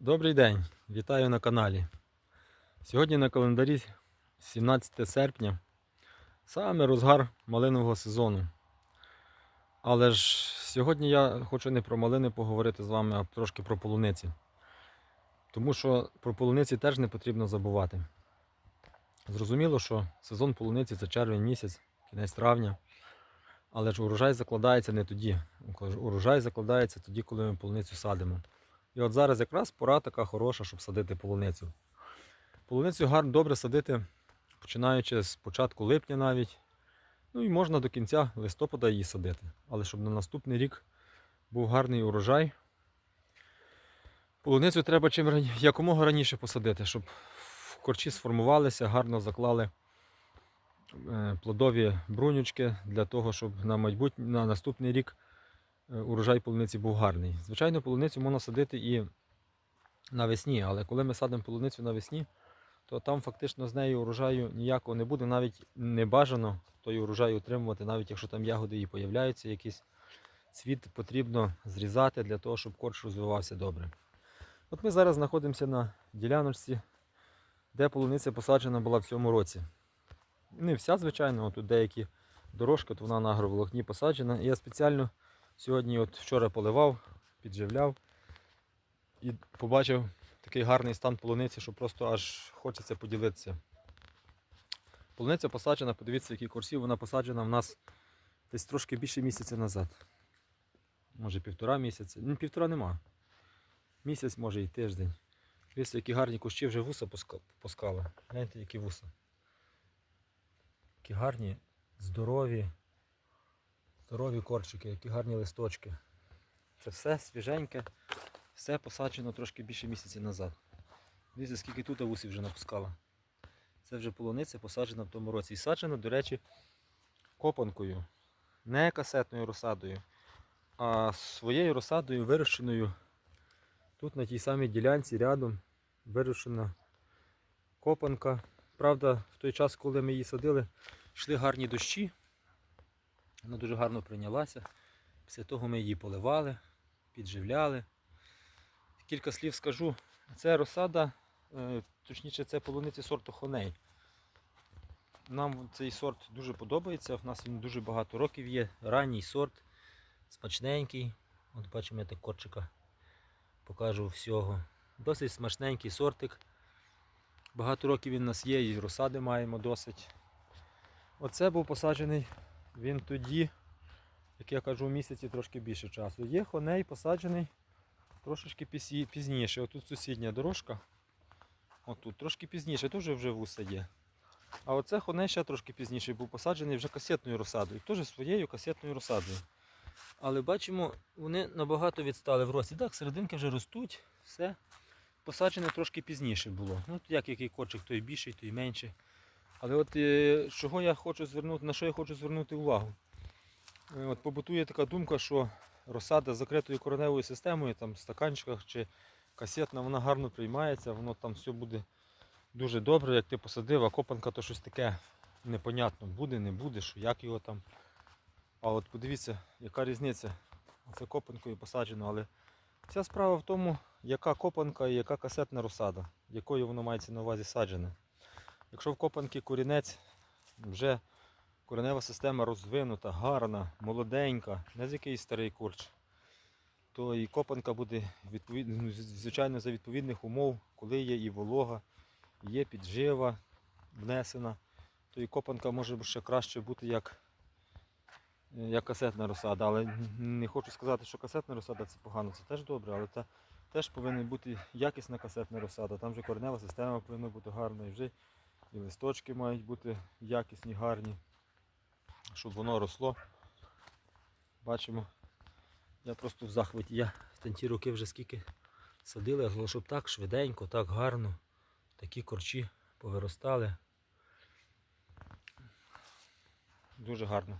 Добрий день, вітаю на каналі. Сьогодні на календарі 17 серпня, саме розгар малинового сезону. Але ж сьогодні я хочу не про малини поговорити з вами, а трошки про полуниці. Тому що про полуниці теж не потрібно забувати. Зрозуміло, що сезон полуниці це червень місяць, кінець травня. Але ж урожай закладається не тоді. Урожай закладається тоді, коли ми полуницю садимо. І от зараз якраз пора така хороша, щоб садити полуницю. Полуницю гарно добре садити, починаючи з початку липня навіть. Ну і можна до кінця листопада її садити. Але щоб на наступний рік був гарний урожай. Полуницю треба чим рані- якомога раніше посадити, щоб корчі сформувалися, гарно заклали е, плодові брунючки для того, щоб на майбутнє, на наступний рік урожай полуниці був гарний. Звичайно, полуницю можна садити і навесні, але коли ми садимо полуницю навесні, то там фактично з нею урожаю ніякого не буде, навіть не бажано той урожай утримувати, навіть якщо там ягоди і появляються, якийсь цвіт потрібно зрізати для того, щоб корч розвивався добре. От ми зараз знаходимося на діляночці, де полуниця посаджена була в цьому році. Не вся, звичайно, тут деякі дорожки, от вона на агроволокні посаджена. І я спеціально Сьогодні от вчора поливав, підживляв і побачив такий гарний стан полуниці, що просто аж хочеться поділитися. Полуниця посаджена, подивіться, які курсі, вона посаджена в нас десь трошки більше місяця назад. Може півтора місяця. Ну, півтора нема. Місяць, може і тиждень. Дивіться, які гарні кущі вже вуса пускали. Гляньте, які вуса. Які гарні, здорові. Здорові корчики, які гарні листочки. Це все свіженьке, все посаджено трошки більше місяця назад. Дивіться, скільки тут вусів вже напускала. Це вже полуниця посаджена в тому році. І саджена, до речі, копанкою. Не касетною розсадою, а своєю розсадою вирощеною тут на тій самій ділянці рядом вирощена копанка. Правда, в той час, коли ми її садили, йшли гарні дощі. Вона дуже гарно прийнялася. Після того ми її поливали, підживляли. Кілька слів скажу. Це розсада, е, точніше, це полуниця сорту Хоней. Нам цей сорт дуже подобається. В нас він дуже багато років є. Ранній сорт, смачненький. От бачимо, я так корчика покажу всього. Досить смачненький сортик. Багато років він у нас є, і розсади маємо досить. Оце був посаджений він тоді, як я кажу, у місяці трошки більше часу. Є хоней посаджений трошечки пізні- пізніше. Отут сусідня дорожка. Отут трошки пізніше, теж вже вуса є. А оце хоней ще трошки пізніше був посаджений вже касетною розсадою. Теж своєю касетною розсадою. Але бачимо, вони набагато відстали в рості. Так, серединки вже ростуть, все. Посаджене трошки пізніше було. Ну, як який корчик, той більший, той менший. Але от е, чого я хочу звернути, на що я хочу звернути увагу? Е, От побутує така думка, що розсада з закритою кореневою системою, там в стаканчиках чи касетна, вона гарно приймається, воно там все буде дуже добре, як ти посадив, а копанка то щось таке непонятно, буде, не буде, що як його там. А от подивіться, яка різниця. Це копанкою посаджено, але вся справа в тому, яка копанка і яка касетна розсада, якою воно мається на увазі саджене. Якщо в копанки корінець вже коренева система розвинута, гарна, молоденька, не з якийсь старий курч, то і копанка буде ну, звичайно за відповідних умов, коли є і волога, є піджива внесена, то і копанка може ще краще бути як, як касетна розсада. Але не хочу сказати, що касетна розсада це погано, це теж добре, але це теж повинна бути якісна касетна розсада. Там вже коренева система повинна бути гарна і вже і листочки мають бути якісні, гарні, щоб воно росло. Бачимо, я просто в захваті. Я в ті роки вже скільки садили, але щоб так швиденько, так гарно, такі корчі повиростали. Дуже гарно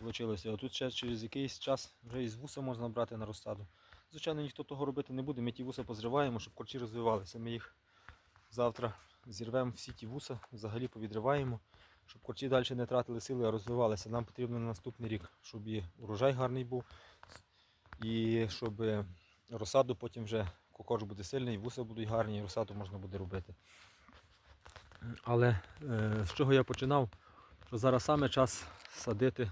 вийшло. А ще через якийсь час вже із вуса можна брати на розсаду. Звичайно, ніхто того робити не буде. Ми ті вуса позриваємо, щоб корчі розвивалися. Ми їх завтра зірвемо всі ті вуса, взагалі повідриваємо, щоб корчі далі не тратили сили, а розвивалися. Нам потрібно на наступний рік, щоб і урожай гарний був, і щоб розсаду потім вже корч буде сильний, вуса будуть гарні, і розсаду можна буде робити. Але е, з чого я починав, що зараз саме час садити,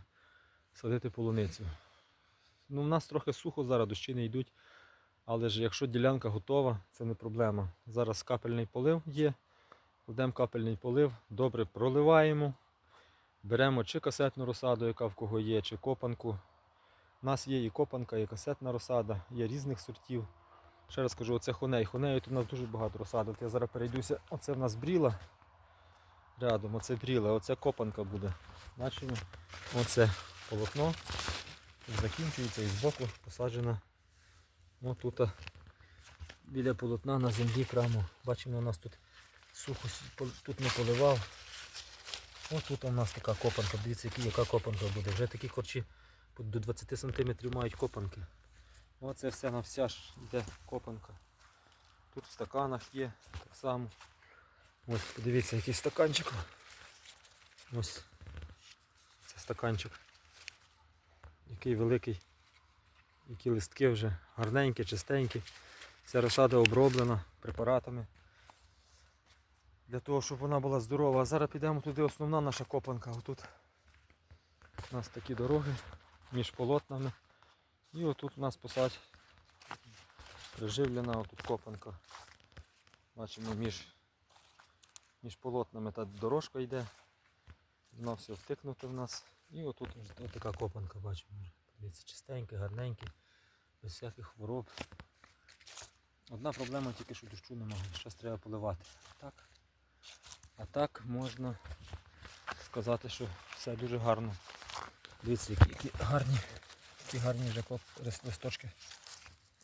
садити полуницю. Ну, в нас трохи сухо зараз, дощі не йдуть. Але ж якщо ділянка готова, це не проблема. Зараз капельний полив є. Кладемо капельний полив, добре проливаємо. Беремо чи касетну розсаду, яка в кого є, чи копанку. У нас є і копанка, і касетна розсада, є різних сортів. Ще раз кажу, оце хоней. Хонею тут у нас дуже багато розсади. От я зараз перейдуся. Оце в нас бріла. Рядом, оце бріла, оце копанка буде. Бачимо, оце полотно. Тут закінчується і збоку посаджена. Ну, тут біля полотна на землі прямо. Бачимо, у нас тут сухо тут не поливав. Ось тут у нас така копанка. Дивіться, яка копанка буде. Вже такі корчі до 20 см мають копанки. Оце все на вся ж йде копанка. Тут в стаканах є так само. Ось подивіться, який стаканчик. Ось це стаканчик. Який великий. Які листки вже гарненькі, чистенькі. Вся розсада оброблена препаратами. Для того, щоб вона була здорова. А зараз підемо туди основна наша копанка. Отут у нас такі дороги між полотнами. І отут у нас посадь приживлена отут копанка. Бачимо між, між полотнами та дорожка йде. Воно все втикнуте в нас. І отут ось така копанка бачимо. Дивіться, чистенький, гарненький, без всяких хвороб. Одна проблема тільки, що дощу немає, щось треба поливати. Так. А так можна сказати, що все дуже гарно. Дивіться, які, які гарні, які гарні вже листочки,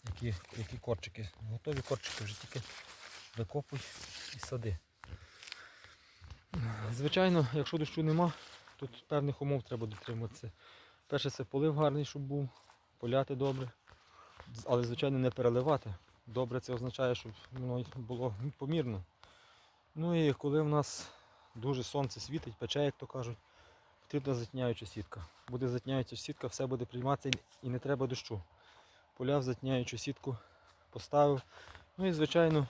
які, які корчики. Готові корчики вже тільки викопуй і сади. Звичайно, якщо дощу нема, тут певних умов треба дотримуватися. Перше це полив гарний, щоб був, поляти добре. Але, звичайно, не переливати. Добре це означає, щоб воно було помірно. Ну і коли в нас дуже сонце світить, пече, як то кажуть, потрібна затіняюча сітка. Буде затіняюча сітка, все буде прийматися і- не треба дощу. Поляв затіняючу сітку поставив. Ну і звичайно,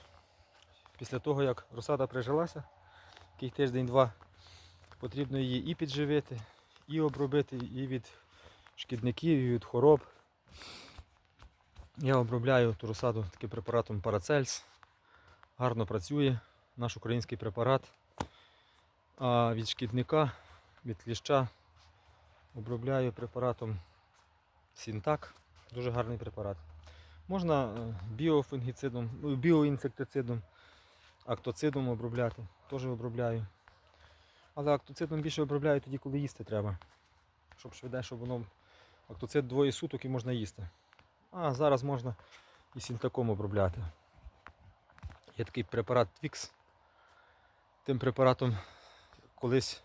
після того як розсада прижилася, який тиждень-два, потрібно її і підживити, і обробити, і від шкідників, і від хвороб. Я обробляю ту розсаду таким препаратом Парацельс. Гарно працює наш український препарат. Від шкідника, від кліща обробляю препаратом Сінтак. Дуже гарний препарат. Можна е, біофунгіцидом, ну, біоінсектицидом, актоцидом обробляти. Теж обробляю. Але актоцидом більше обробляю тоді, коли їсти треба. Щоб швидше, щоб воно актоцид двоє суток і можна їсти. А зараз можна і сінтаком обробляти. Є такий препарат Twix. Тим препаратом колись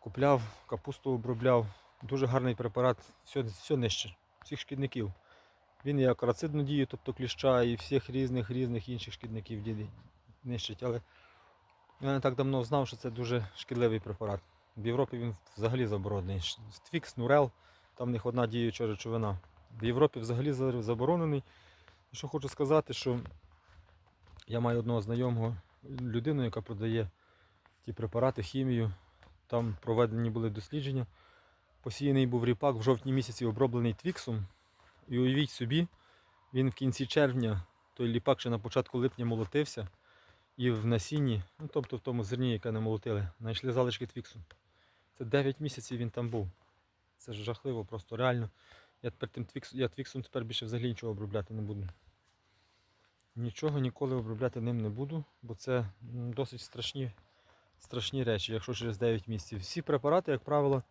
купляв, капусту обробляв. Дуже гарний препарат, все, все нищить, всіх шкідників. Він і акарацидну дію, тобто кліща, і всіх різних різних інших шкідників діді- нищить. Але я не так давно знав, що це дуже шкідливий препарат. В Європі він взагалі заборонений. Твікс, Нурел, там в них одна діюча речовина. В Європі взагалі заборонений. Що хочу сказати, що я маю одного знайомого людину, яка продає ті препарати, хімію. Там проведені були дослідження. Посіяний був ріпак в жовтні місяці оброблений твіксом. І уявіть собі, він в кінці червня, той ліпак ще на початку липня молотився. І в насінні, ну тобто в тому зерні, яке не молотили, знайшли залишки твіксу. Це 9 місяців він там був. Це ж жахливо, просто реально. Я тепер тим твікс, я твіксом тепер більше взагалі нічого обробляти не буду. Нічого ніколи обробляти ним не буду, бо це досить страшні, страшні речі, якщо через 9 місяців. Всі препарати, як правило,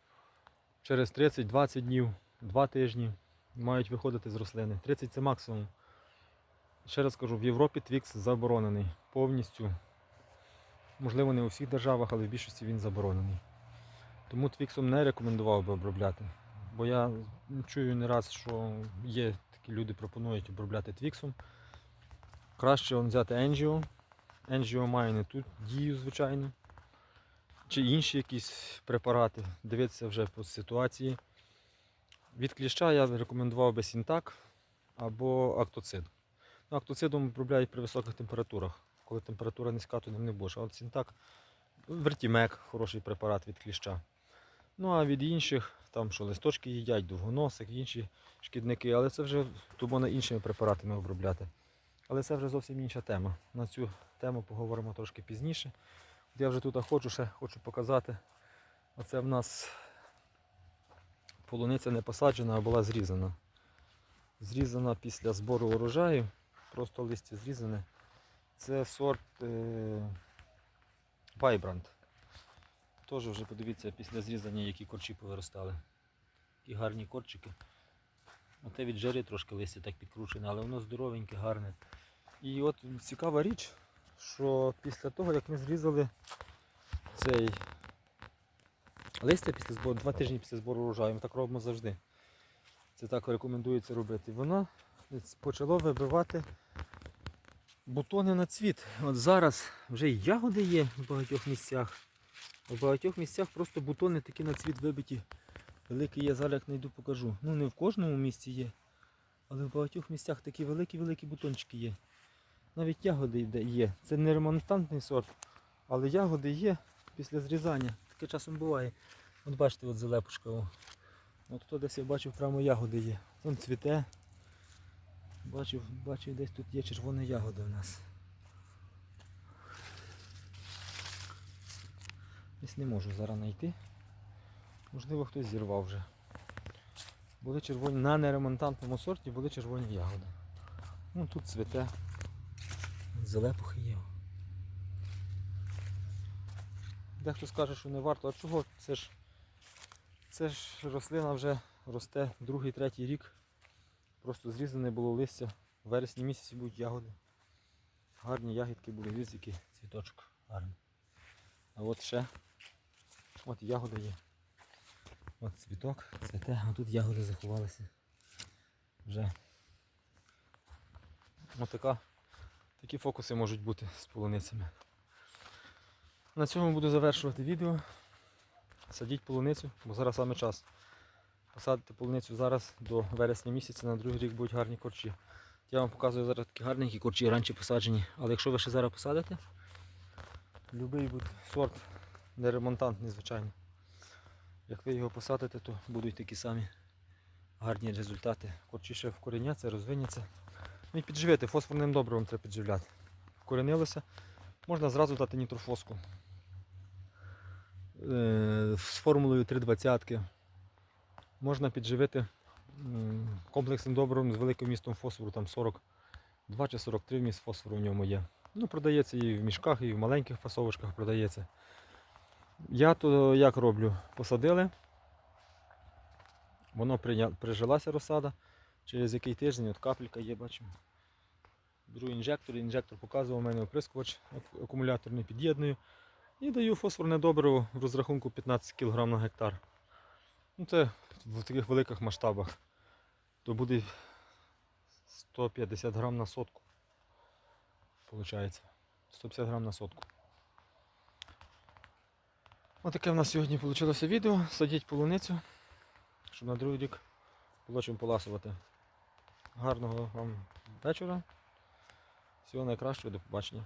через 30-20 днів, 2 тижні мають виходити з рослини. 30 це максимум. Ще раз кажу, в Європі твікс заборонений повністю. Можливо, не у всіх державах, але в більшості він заборонений. Тому твіксом не рекомендував би обробляти. Бо я чую не раз, що є такі люди пропонують обробляти твіксом. Краще он взяти Енджіо. Енджіо має не ту дію, звичайно. Чи інші якісь препарати. Дивитися вже по ситуації. Від кліща я рекомендував би Сінтак або Актоцид. Ну, актоцидом обробляють при високих температурах. Коли температура низька, то ним не будеш. А от сінтак, вертімек, хороший препарат від кліща. Ну а від інших, там що листочки їдять, довгоносик, інші шкідники, але це вже то можна іншими препаратами обробляти. Але це вже зовсім інша тема. На цю тему поговоримо трошки пізніше. От я вже тут хочу ще хочу показати. Оце в нас полуниця не посаджена, а була зрізана. Зрізана після збору урожаю. Просто листя зрізане. Це сорт е... Теж вже подивіться після зрізання, які корчі повиростали. Такі гарні корчики. Оте від жари трошки листя так підкручене, але воно здоровеньке, гарне. І от цікава річ, що після того, як ми зрізали цей листя після збору, два тижні після збору урожаю, ми так робимо завжди. Це так рекомендується робити. Воно почало вибивати бутони на цвіт. От зараз вже і ягоди є в багатьох місцях. В багатьох місцях просто бутони такі на цвіт вибиті. Великий є, зараз як знайду покажу. Ну не в кожному місці є, але в багатьох місцях такі великі-великі бутончики є. Навіть ягоди є. Це не ремонтантний сорт, але ягоди є після зрізання. Таке часом буває. От бачите, от зелепушка. От тут десь я бачив, прямо ягоди є. Вон цвіте. Бачив, бачив, десь тут є червона ягода в нас. Десь не можу зараз знайти. Можливо, хтось зірвав вже. Були червоні на неремонтантному сорті були червоні ягоди. Ну тут цвіте. Зелепухи є. Дехто скаже, що не варто, а чого? Це ж, це ж рослина вже росте другий, третій рік. Просто зрізане було листя. В вересні місяці будуть ягоди. Гарні ягідки були, дивіться, який цвіточок гарний. А от ще от ягода є. От цвіток, цвіте, а тут ягоди заховалися. Вже. Така, такі фокуси можуть бути з полуницями. На цьому буду завершувати відео. Садіть полуницю, бо зараз саме час. Посадити полуницю зараз до вересня місяця, на другий рік будуть гарні корчі. Я вам показую зараз такі гарненькі корчі, раніше посаджені. Але якщо ви ще зараз посадите, буде сорт неремонтантний, звичайно. Як ви його посадите, то будуть такі самі гарні результати. Корчі ще вкореняться, розвиняться. Ну і підживити, фосфорним добривом треба підживляти. Вкоренилося, можна зразу дати нітрофоску. Е, З формулою 3,20. Можна підживити комплексним добривом з великим містом фосфору, там 42 чи 43 вміст фосфору в ньому є. Ну, продається і в мішках, і в маленьких фасовочках продається. Я то як роблю? Посадили, воно прижилася розсада. Через який тиждень от капелька є, бачимо. Беру інжектор, інжектор показував у мене оприскувач ак- акумуляторний під'єдную. І даю фосфорне добриво в розрахунку 15 кг на гектар. Ну, це в таких великих масштабах. То буде 150 грам на сотку. Получається. 150 грам на сотку. Ось таке в нас сьогодні вийшло відео. Садіть полуницю, щоб на другий рік було чим поласувати. Гарного вам вечора. Всього найкращого, до побачення.